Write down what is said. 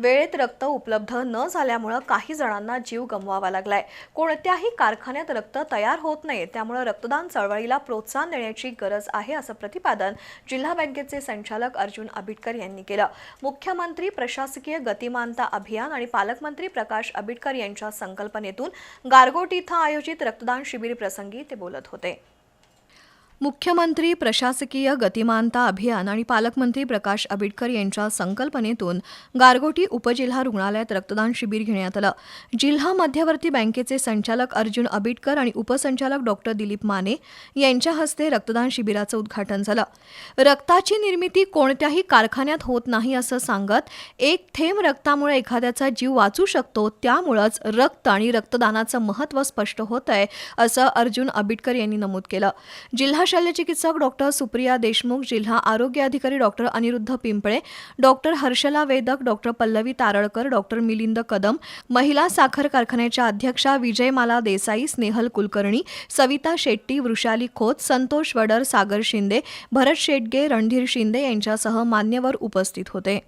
वेळेत रक्त उपलब्ध न झाल्यामुळं काही जणांना जीव गमवावा लागलाय. कोणत्याही कारखान्यात रक्त तयार होत नाही त्यामुळे रक्तदान चळवळीला प्रोत्साहन देण्याची गरज आहे असं प्रतिपादन जिल्हा बँकेचे संचालक अर्जुन आबिटकर यांनी केलं. मुख्यमंत्री प्रशासकीय गतिमानता अभियान आणि पालकमंत्री प्रकाश आबिटकर यांच्या संकल्पनेतून गारगोट इथं आयोजित रक्तदान शिबिर प्रसंगी ते बोलत होते. मुख्यमंत्री प्रशासकीय गतिमानता अभियान आणि पालकमंत्री प्रकाश आबिडकर यांच्या संकल्पनेतून गारगोटी उपजिल्हा रुग्णालयात रक्तदान शिबिर घेण्यात आलं. जिल्हा मध्यवर्ती बँकेचे संचालक अर्जुन आबिडकर आणि उपसंचालक डॉक्टर दिलीप माने यांच्या हस्ते रक्तदान शिबिराचं उद्घाटन झालं. रक्ताची निर्मिती कोणत्याही कारखान्यात होत नाही असं सांगत एक थेंब रक्तामुळे एखाद्याचा जीव वाचू शकतो त्यामुळंच रक्त आणि रक्तदानाचं महत्त्व स्पष्ट होत आहे असं अर्जुन आबिडकर यांनी नमूद केलं. जिल्हा शल्यचिकित्सक डॉक्टर सुप्रिया देशमुख जिल्हा आरोग्य अधिकारी doctor Aniruddha Pimple doctor Harshala Vedak doctor Pallavi Taralkar doctor Milind Kadam महिला साखर कारखान्याच्या अध्यक्षा विजयमाला देसाई स्नेहल कुलकर्णी सविता शेट्टी वृषाली खोत संतोष वडर सागर शिंदे भरत शेटगे रणधीर शिंदे यांच्यासह मान्यवर उपस्थित होते.